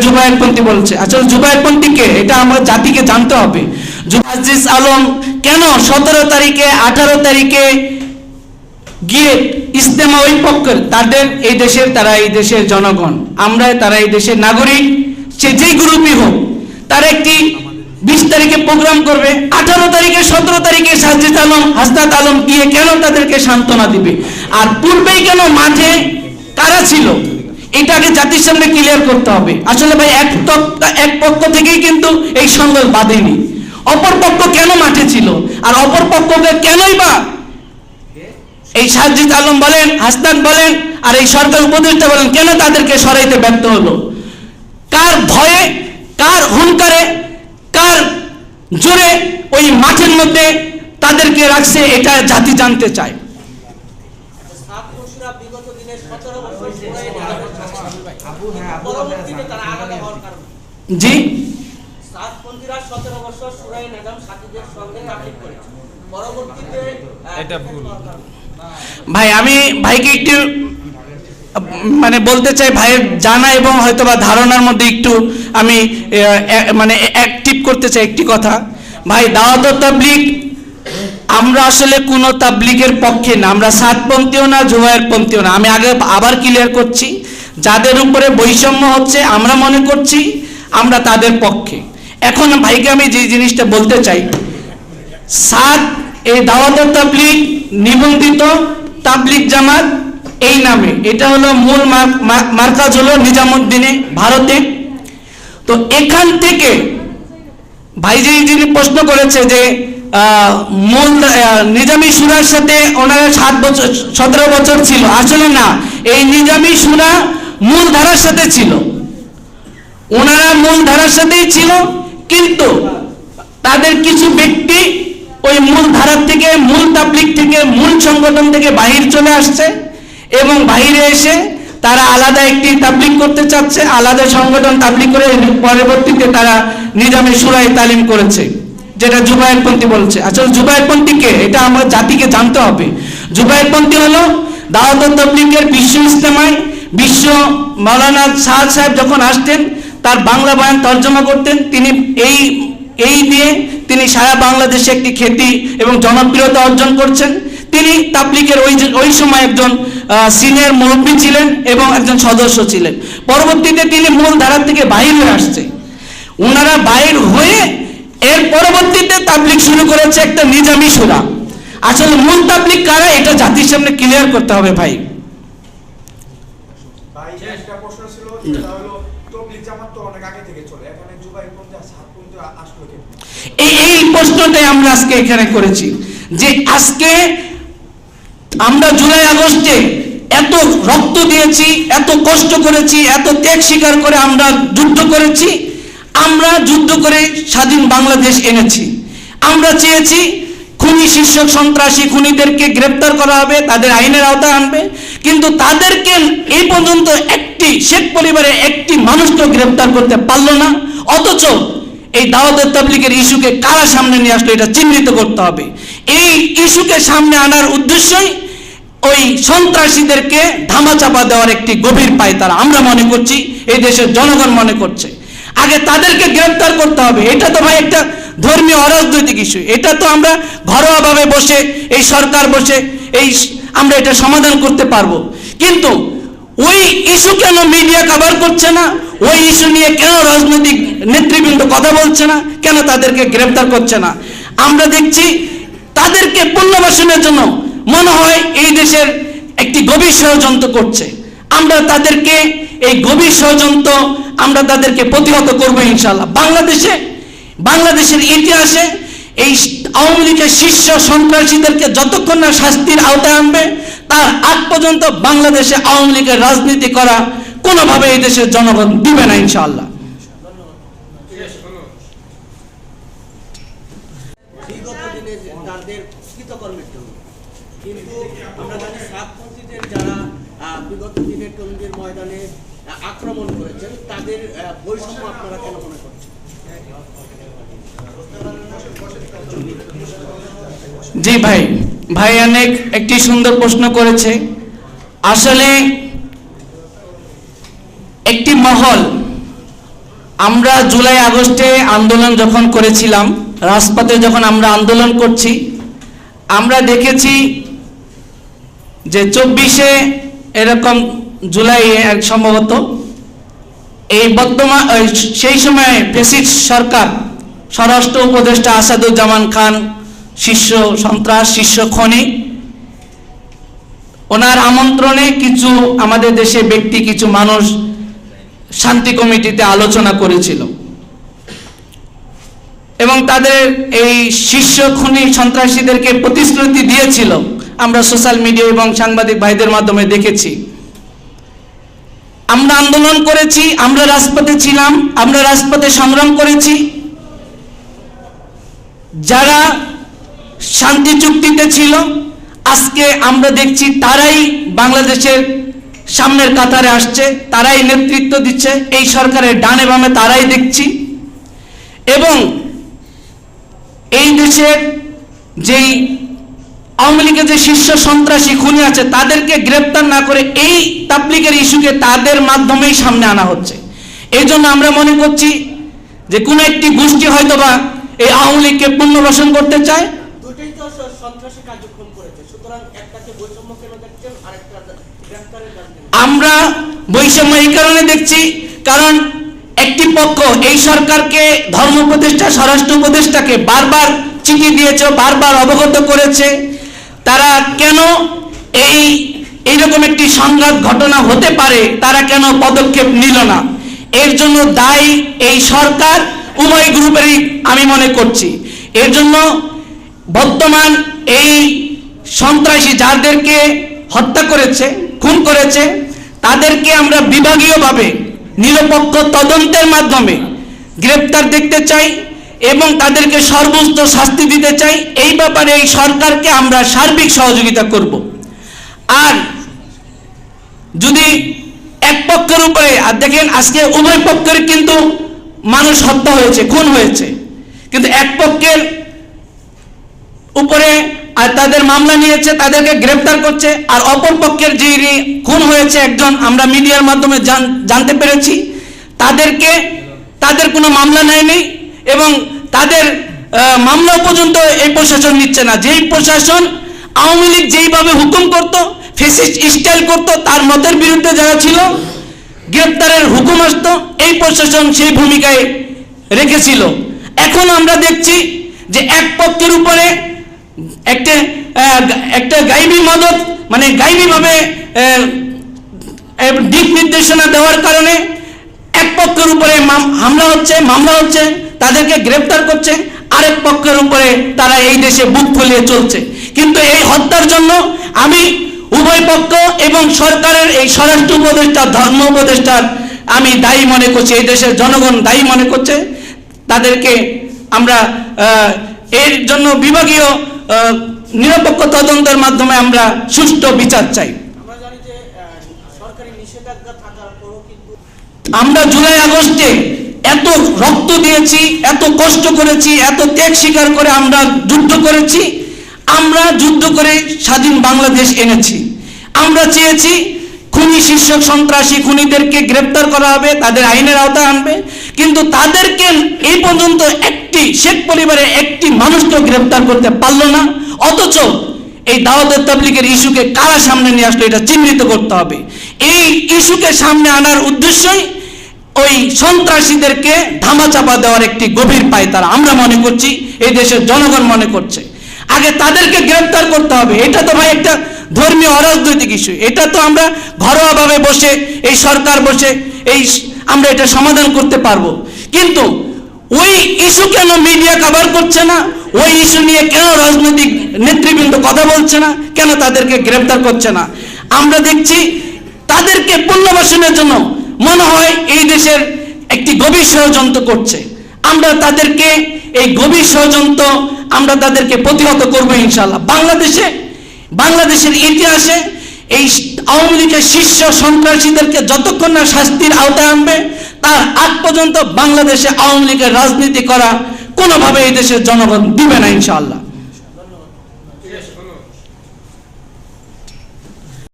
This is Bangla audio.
জুবায়েরপন্থী বলছে। আসলে জুবায়েরপন্থী কে? এটা আমার জাতিকে জানতে হবে। জু- আজিজ আলম কেন সতেরো তারিখে, আঠারো তারিখে গিয়ে ইস্তেমা ওই পক্ষের? তাদের এই দেশের, তারা এই দেশের জনগণ। আমরা তারা এই দেশের নাগরিক। সে যেই গ্রুপই হোক, তারা একটি বিশ তারিখে প্রোগ্রাম করবে। আঠারো তারিখে, সতেরো তারিখে সাজিদ আলম হাসনাত আলম গিয়ে কেন তাদেরকে সান্ত্বনা দিবে? আর পূর্বেই কেন মাঠে কারা ছিল? এটাকে জাতির সামনে ক্লিয়ার করতে হবে। আসলে ভাই, এক এক পক্ষ থেকেই কিন্তু এই সংঘর্ষ বাঁধেনি। অপর পক্ষ কেন মাঠে ছিল? আর অপর পক্ষকে কেনই বা এই সাজিদ আলম বলেন, হাসনাত বলেন, আর এই সরকার উপদেষ্টা বলেন, কেন তাদেরকে সরাইতে ব্যর্থ হলো? কার ভয়ে, কার হুঙ্কারে, কার জোরে ওই মাঠের মধ্যে তাদেরকে রাখছে, এটা জাতি জানতে চায়। বছরা বিগত সতেরো বছর পরবর্তীতে তারা আলাদা হওয়ার কারণ। জি। সাতপন্থীরা সতেরো বছর সুরাই নাজাম সাথীদের সঙ্গে তাবলিগ করেছে। পরবর্তীতে এটা ভুল। ভাই আমি ভাইকে একটু মানে বলতে চাই ভাইয়ের জানা এবং হয়তো বা ধারণার মধ্যে একটু আমি মানে অ্যাক্টিভ করতে চাই একটি কথা। ভাই দাওয়াত তাবলিগ আমরা আসলে কোনো তাবলিগের পক্ষে না, আমরা সাতপন্থীও না জুবায়ের পন্থীও না। আমি আগে আবার ক্লিয়ার করছি, যাদের উপরে বৈষম্য হচ্ছে, আমরা মনে করছি আমরা তাদের পক্ষে। এখন ভাইকে আমি যে জিনিসটা বলতে চাই, সাত, এই দাওয়াত তাবলিগ, নিবন্ধিত তাবলিগ জামাত এই নামে। এটা হলো মূল মার- মার্কাজ হলো নিজামুদ্দিনে ভারতে। তো এখান থেকে ভাই যিনি প্রশ্ন করেছে যে নিজামী সুরার সাথে ওনারা সাত বছর, সতেরো বছর ছিল। আসলে না, এই নিজামী সুরা মূল ধারার সাথে ছিল। ওনারা মূল ধারার সাথেই ছিল, কিন্তু তাদের কিছু ব্যক্তি ওই মূল ধারার থেকে, মূল তাবলিক থেকে, মূল সংগঠন থেকে বাহির চলে আসছে এবং বাহিরে এসে তারা আলাদা একটি তাবলিক করতে চাচ্ছে। আলাদা সংগঠন তাবলিক করে পরবর্তীতে তারা নিজামে সুরাই তালিম করেছে। যেটা জুবায়েরপন্থী বলছে। আসলে জুবায়েরপন্থী কে এটা আমার জাতিকে জানতে হবে। জুবায়েরপন্থী হলো দাওয়াত তাবলিকের বিশ্ব ইস্তেমায় বিশ্ব মাওলানা সাহাদ সাহেব যখন আসতেন, তার বাংলা বয়ান তর্জমা করতেন, তিনি এই এই দিয়ে তিনি সারা বাংলাদেশে একটি খ্যাতি এবং জনপ্রিয়তা অর্জন করছেন। তিনি তাবলিকের ওই ওই সময় একজন সিনিয়র মুরব্বী ছিলেন এবং একজন সদস্য ছিলেন। পরবর্তীতে তিনি মূল ধারা থেকে হয়ে আসছে। ওনারা বাইর এর পরবর্তীতে তাবলিক শুরু করেছে একটা নিজামি সুরা। আসলে মূল তাবলিক কারা? এটা জাতির সামনে ক্লিয়ার করতে হবে ভাই। এই প্রশ্নটাই আমরা আজকে এখানে করেছি যে আজকে আমরা জুলাই আগস্টে এত রক্ত দিয়েছি এত কষ্ট করেছি এত ত্যাগ স্বীকার করে আমরা যুদ্ধ করেছি আমরা যুদ্ধ করে স্বাধীন বাংলাদেশ এনেছি। আমরা চেয়েছি খুনি শীর্ষক সন্ত্রাসী খুনিদেরকে গ্রেপ্তার করা হবে, তাদের আইনের আওতায় আনবে। কিন্তু তাদেরকে এই পর্যন্ত একটি শেখ পরিবারের একটি মানুষকেও গ্রেপ্তার করতে পারল না। অথচ এই দাওয়াতের তাবলিগের ইস্যুকে কারা সামনে নিয়ে আসলো এটা চিহ্নিত করতে হবে। এই ইস্যুকে সামনে আনার উদ্দেশ্যই ওই সন্ত্রাসীদেরকে ধামাচাপা দেওয়ার একটি গভীর পায় তারা। আমরা মনে করছি, এই দেশের জনগণ মনে করছে। আগে তাদেরকে গ্রেফতার করতে হবে। এটা তো ভাই একটা ধর্মীয় অরাজনৈতিক ইস্যু এটা তো আমরা ঘরোয়াভাবে বসে, এই সরকার বসে, এই আমরা এটা সমাধান করতে পারব। কিন্তু ওই ইস্যু কেন মিডিয়া কভার করছে না? ওই ইস্যু নিয়ে কেন রাজনৈতিক নেতৃবৃন্দ কথা বলছে না? কেন তাদেরকে গ্রেফতার করছে না? আমরা দেখছি তাদেরকে পুনর্বাসনের জন্য মনে হয় এই দেশের একটি গভীর ষড়যন্ত্র করছে। আমরা তাদেরকে এই গভীর ষড়যন্ত্র আমরা তাদেরকে প্রতিহত করব ইনশাল্লাহ বাংলাদেশে, বাংলাদেশের ইতিহাসে এই আওয়ামী লীগের শীর্ষ সন্ত্রাসীদেরকে যতক্ষণ না শাস্তির আওতায় আনবে, তার আগ পর্যন্ত বাংলাদেশে আওয়ামী লীগের রাজনীতি করা কোনোভাবে এই দেশের জনগণ দিবে না জন্য কিন্তু আমরা জানি সাতপন্থীদের যারা বিগত দিনে টঙ্গীর ময়দানে আক্রমণ করেছেন, তাদের বৈষম্য আপনারা কেন মনে করছেন? জি ভাই ভাই অনেক একটি সুন্দর প্রশ্ন করেছে। আসলে একটি মহল, আমরা জুলাই, আগস্টে আন্দোলন যখন করেছিলাম, রাজপথে যখন আমরা আন্দোলন করছি, আমরা দেখেছি যে চব্বিশে এরকম জুলাই সম্ভবত এই বর্তমান সেই সময়ে ফেসিস সরকার, স্বরাষ্ট্র উপদেষ্টা আসাদুজ্জামান খান শীর্ষ সন্ত্রাস শীর্ষ খনি, ওনার আমন্ত্রণে কিছু আমাদের দেশে ব্যক্তি, কিছু মানুষ শান্তি কমিটিতে আলোচনা করেছিল। এবং তাদের এই শীর্ষ খুনি সন্ত্রাসীদেরকে প্রতিশ্রুতি দিয়েছিল। আমরা সোশ্যাল মিডিয়া এবং সাংবাদিক ভাইদের মাধ্যমে দেখেছি। আমরা আন্দোলন করেছি, আমরা রাজপথে ছিলাম, আমরা রাজপথে সংগ্রাম করেছি। যারা শান্তি চুক্তিতে ছিল, আজকে আমরা দেখছি তারাই বাংলাদেশের সামনের কাতারে আসছে, তারাই নেতৃত্ব দিচ্ছে, এই সরকারের ডানে বামে তারাই দেখছি। এবং এই দেশের যেই আওয়ামী লীগের যে শীর্ষ সন্ত্রাসী খুনি আছে তাদেরকে গ্রেপ্তার না করে এই তাবলিগের ইস্যুকে তাদের মাধ্যমেই সামনে আনা হচ্ছে। এই জন্য আমরা মনে করছি যে কোনো একটি গোষ্ঠী হয়তোবা এই আওয়ামী লীগকে পুনর্বাসন করতে চায়। আমরা বৈষম্য এই কারণে দেখছি কারণ একটি পক্ষ এই সরকারকে ধর্ম উপদেষ্টা স্বরাষ্ট্র উপদেষ্টাকে বারবার চিঠি দিয়েছে বারবার অবগত করেছে। তারা কেন এই, এইরকম একটি সংঘাত ঘটনা হতে পারে, তারা কেন পদক্ষেপ নিল না? এর জন্য দায়ী এই সরকার উভয় গ্রুপেরই আমি মনে করছি। এর জন্য বর্তমান এই সন্ত্রাসী যাদেরকে হত্যা করেছে, খুন করেছে, তাদেরকে আমরা বিভাগীয়ভাবে নিরপেক্ষ তদন্তের মাধ্যমে গ্রেপ্তার দেখতে চাই। এবং তাদেরকে সর্বোচ্চ শাস্তি দিতে চাই, এই ব্যাপারে এই সরকারকে আমরা সার্বিক সহযোগিতা করব। আর যদি এক পক্ষের উপরে, আর দেখেন আজকে উভয় পক্ষের কিন্তু মানুষ হত্যা হয়েছে, খুন হয়েছে। কিন্তু এক পক্ষের উপরে, আর তাদের মামলা নিয়েছে, তাদেরকে গ্রেপ্তার করছে, আর অপর পক্ষের যে খুন হয়েছে একজন, আমরা মিডিয়ার মাধ্যমে জান- জানতে পেরেছি। তাদেরকে, তাদের কোনো মামলা নেয়নি এবং তাদের মামলা পর্যন্ত এই প্রশাসন নিচ্ছে না। যেই প্রশাসন আওয়ামী লীগ যেইভাবে হুকুম করত ফেসিস্ট স্টাইল করত, তার মতের বিরুদ্ধে যারা ছিল, গ্রেপ্তারের হুকুম আসতো, এই প্রশাসন সেই ভূমিকায় রেখেছিল। এখন আমরা দেখছি যে এক পক্ষের উপরে একটা একটা গাইবী মদত মানে গাইবীভাবে দিক নির্দেশনা দেওয়ার কারণে এক পক্ষের উপরে হামলা হচ্ছে, মামলা হচ্ছে। তাদেরকে গ্রেপ্তার করছে। আরেক পক্ষের উপরে তারা এই দেশে বুক ফুলিয়ে চলছে। কিন্তু এই হত্যার জন্য আমি উভয় পক্ষ এবং সরকারের এই স্বরাষ্ট্র উপদেষ্টা ধর্ম উপদেষ্টার আমি দায়ী মনে করছি এই দেশের জনগণ দায়ী মনে করছে। তাদেরকে আমরা এর জন্য বিভাগীয় নিরপেক্ষ তদন্তের মাধ্যমে আমরা সুষ্ঠু বিচার চাই। আমরা জুলাই আগস্টে এত রক্ত দিয়েছি, এত কষ্ট করেছি, এত ত্যাগ স্বীকার করে আমরা যুদ্ধ করেছি, আমরা যুদ্ধ করে স্বাধীন বাংলাদেশ এনেছি। আমরা চেয়েছি খুনি শীর্ষক সন্ত্রাসী খুনিদেরকে গ্রেপ্তার করা হবে, তাদের আইনের আওতায় আনবে, কিন্তু তাদেরকে এই পর্যন্ত একটি শেখ পরিবারের একটি মানুষকেও গ্রেপ্তার করতে পারল না, অথচ এই দাওয়াতের তাবলিগের ইস্যুকে কারা সামনে নিয়ে আসলো, এটা চিহ্নিত করতে হবে। এই ইস্যুকে সামনে আনার উদ্দেশ্যই ওই সন্ত্রাসীদেরকে ধামাচাপা দেওয়ার একটি গভীর পায় তারা। আমরা মনে করছি এই দেশের জনগণ মনে করছে। আগে তাদেরকে গ্রেপ্তার করতে হবে। এটা তো ভাই একটা ধর্মীয় অরাজনৈতিক ইস্যু। এটা তো আমরা ঘরোয়াভাবে বসে, এই সরকার বসে, এই আমরা এটা সমাধান করতে পারব। কিন্তু ওই ইস্যু কেন মিডিয়া কভার করছে না? ওই ইস্যু নিয়ে কেন রাজনৈতিক নেতৃবৃন্দ কথা বলছে না? কেন তাদেরকে গ্রেপ্তার করছে না? আমরা দেখছি তাদেরকে পুনর্বাসনের জন্য মনে হয় এই দেশের একটি গভীর ষড়যন্ত্র করছে। আমরা তাদেরকে এই গভীর ষড়যন্ত্র আমরা তাদেরকে প্রতিহত করব ইনশাল্লাহ বাংলাদেশে, বাংলাদেশের ইতিহাসে এই আওয়ামী লীগের শীর্ষ সন্ত্রাসীদেরকে যতক্ষণ না শাস্তির আওতায় আনবে, তার আগ পর্যন্ত বাংলাদেশে আওয়ামী লীগের রাজনীতি করা কোনোভাবে এই দেশের জনগণ দিবে না ইনশাআল্লাহ।